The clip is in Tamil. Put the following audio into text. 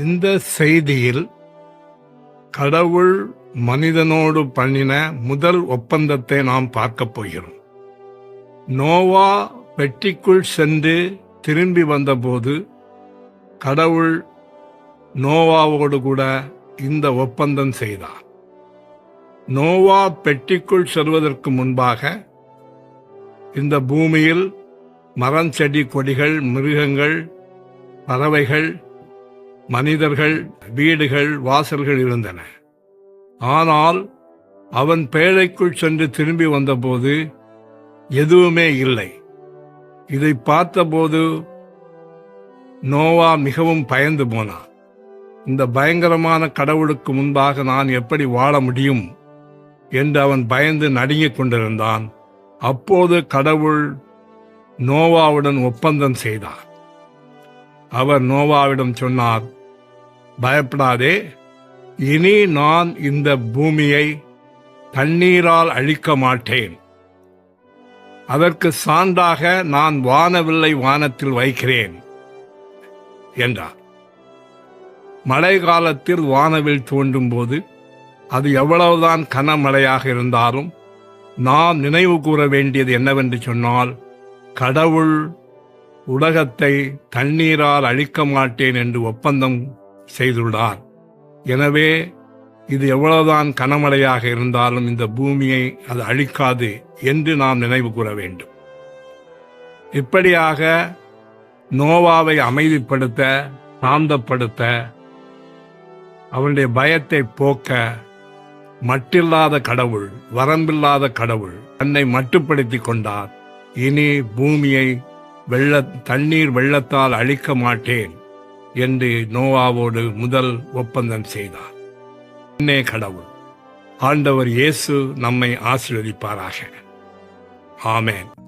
இந்த செய்தியில் கடவுள் மனிதனோடு பண்ணின முதல் ஒப்பந்தத்தை நாம் பார்க்கப் போகிறோம். நோவா பெட்டிக்குள் சென்று திரும்பி வந்தபோது கடவுள் நோவாவோடு கூட இந்த ஒப்பந்தம் செய்தார். நோவா பெட்டிக்குள் செல்வதற்கு முன்பாக இந்த பூமியில் மரம் செடி கொடிகள் மிருகங்கள் பறவைகள் மனிதர்கள் வீடுகள் வாசல்கள் இருந்தன. ஆனால் அவன் பேழைக்குள் சென்று திரும்பி வந்தபோது எதுவுமே இல்லை. இதை பார்த்தபோது நோவா மிகவும் பயந்து போனான். இந்த பயங்கரமான கடவுளுக்கு முன்பாக நான் எப்படி வாழ முடியும்? என்று அவன் பயந்து நடுங்கிக் கொண்டிருந்தான். அப்போது கடவுள் நோவாவுடன் ஒப்பந்தம் செய்தார். அவர் நோவாவிடம் சொன்னார் பயப்படாதே. இனி நான் இந்த பூமியை தண்ணீரால் அழிக்க மாட்டேன். அதற்கு சான்றாக நான் வானவில்லை வானத்தில் வைக்கிறேன் என்றார். மழை காலத்தில் வானவில் தோன்றும் போது அது எவ்வளவுதான் கனமழையாக இருந்தாலும் நாம் நினைவு கூற வேண்டியது என்னவென்று சொன்னால் கடவுள் உலகத்தை தண்ணீரால் அழிக்க மாட்டேன் என்று ஒப்பந்தம் செய்துள்ளார். எனவே இது எவ்வளவுதான் கனமழையாக இருந்தாலும் இந்த பூமியை அது அழிக்காது என்று நாம் நினைவு கூற வேண்டும். இப்படியாக நோவாவை அமைதிப்படுத்த சாந்தப்படுத்த அவனுடைய பயத்தை போக்க மட்டில்லாத கடவுள் வரம்பில்லாத கடவுள் தன்னை மட்டுப்படுத்தி கொண்டார். இனி பூமியை வெள்ள தண்ணீர் வெள்ளத்தால் அழிக்க மாட்டேன். என்று நோவாவோடு முதல் ஒப்பந்தம் செய்தார். என்னே கடவுள் ஆண்டவர் இயேசு நம்மை ஆசீர்வதிப்பாராக. ஆமேன்.